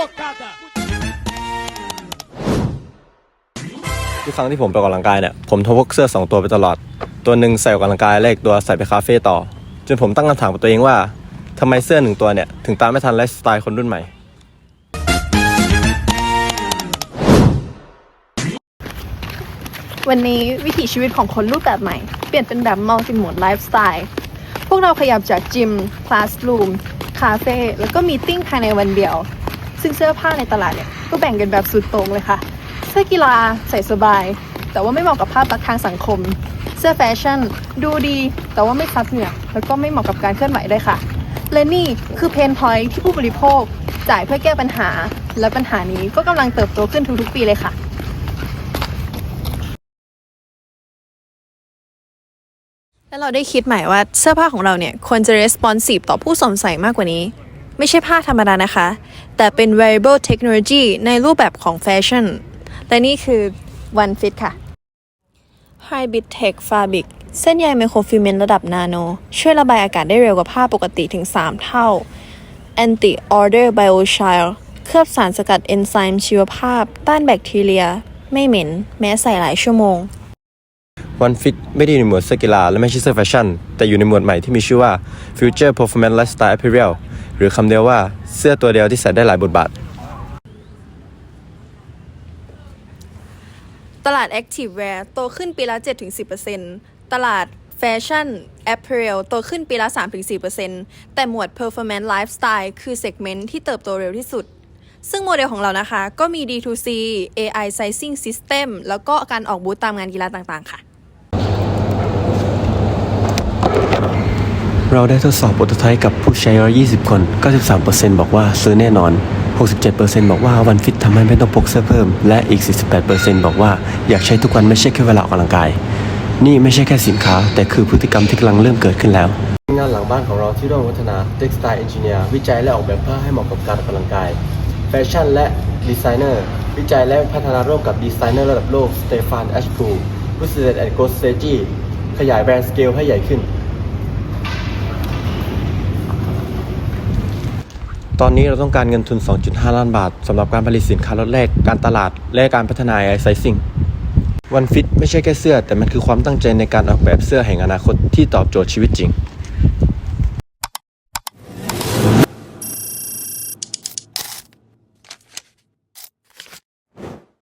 Locada. ทุกครั้งที่ผมไปออกกำลังกายเนี่ย ผมทวกเสื้อ 2 ตัวไปตลอด ตัวหนึ่งใส่ออกกำลังกายและอีกตัวใส่ไปคาเฟ่ต่อ จนผมตั้งคำถามกับตัวเองว่าทำไมเสื้อหนึ่งตัวเนี่ย ถึงตามไม่ทันไลฟ์สไตล์คนรุ่นใหม่ วันนี้วิถีชีวิตของคนรูปแบบใหม่ เปลี่ยนเป็นแบบ multi mode ลฟ์สไตล์พวกเราขยับจากจิม คลาสรูม คาเฟ่ แล้วก็มีติ้งภายในวันเดียว ซึ่งเสื้อผ้าในตลาดเนี่ยก็แบ่งกันแบบสุดโต่งเลยค่ะ เสื้อกีฬาใส่สบาย แต่ว่าไม่เหมาะกับภาพลักษณ์ทางสังคม เสื้อแฟชั่น ดูดี แต่ว่าไม่ซับเหงื่อแล้วก็ไม่เหมาะกับการเคลื่อนไหวด้วยค่ะ และนี่คือเพนพอยที่ผู้บริโภคจ่ายเพื่อแก้ปัญหา และปัญหานี้ก็กำลังเติบโตขึ้นทุกๆปีเลยค่ะแล้วเราได้คิดใหม่ว่าเสื้อผ้าของเราเนี่ยควรจะ responsive ต่อผู้สวมใส่มากกว่านี้ ไม่ใช่ผ้าธรรมดานะคะ แต่เป็น wearable technology ในรูปแบบของแฟชั่น และนี่คือ One Fit ค่ะ Hybrid Tech Fabric เส้นใยไมโครฟิเมนต์ระดับนาโน ช่วยระบายอากาศได้เร็วกว่าผ้าปกติถึง 3 เท่า Anti Odor Biochar เคลือบสารสกัดเอนไซม์ชีวภาพ ต้านแบคทีเรีย ไม่เหม็น แม้ใส่หลายชั่วโมง One Fit ไม่ได้อยู่ในหมวดเสื้อกีฬาและไม่ใช่เสื้อแฟชั่น แต่อยู่ในหมวดใหม่ที่มีชื่อว่า Future Performance Lifestyle Apparel หรือคำเดียวว่าเสื้อตัวเดียวที่ใส่ได้หลายบทบาท ตลาด Active Wear โตขึ้นปีละ 7-10%ตลาดแฟชั่น Apparel โตขึ้นปีละ 3-4%แต่หมวด Performance Lifestyle คือ segment ที่เติบโตเร็วที่สุด ซึ่งโมเดลของเรานะคะ ก็มี D2C AI Sizing System แล้วก็การออกบูธตามงานกีฬาต่างๆ ค่ะ เราได้ทดสอบโปรโตไทป์กับผู้ใช้ 120 คน 93%บอกว่าซื้อแน่นอน 67%บอกว่าวันฟิตทำให้ไม่ต้องพกเสื้อเพิ่ม และอีก 48%บอกว่าอยากใช้ทุกวันไม่ใช่แค่เวลาออกกำลังกาย นี่ไม่ใช่แค่สินค้า แต่คือพฤติกรรมที่กำลังเริ่มเกิดขึ้นแล้ว งานหลังบ้านของเราที่ร่วมพัฒนา Textile Engineer วิจัยและออกแบบผ้าให้เหมาะกับการออกกำลังกาย แฟชั่นและดีไซเนอร์วิจัยและพัฒนาร่วมกับดีไซเนอร์ระดับโลกสเตฟานแอชพูผู้สื่อแอนโกสเตจีขยายแบรนด์สเกลให้ใหญ่ขึ้น ตอนนี้เราต้องการเงินทุน 2.5 ล้านบาทสำหรับการผลิตสินค้าล็อตแรก การตลาด และการพัฒนา AI Sizing วันฟิตไม่ใช่แค่เสื้อ แต่มันคือความตั้งใจในการออกแบบเสื้อแห่งอนาคตที่ตอบโจทย์ชีวิตจริง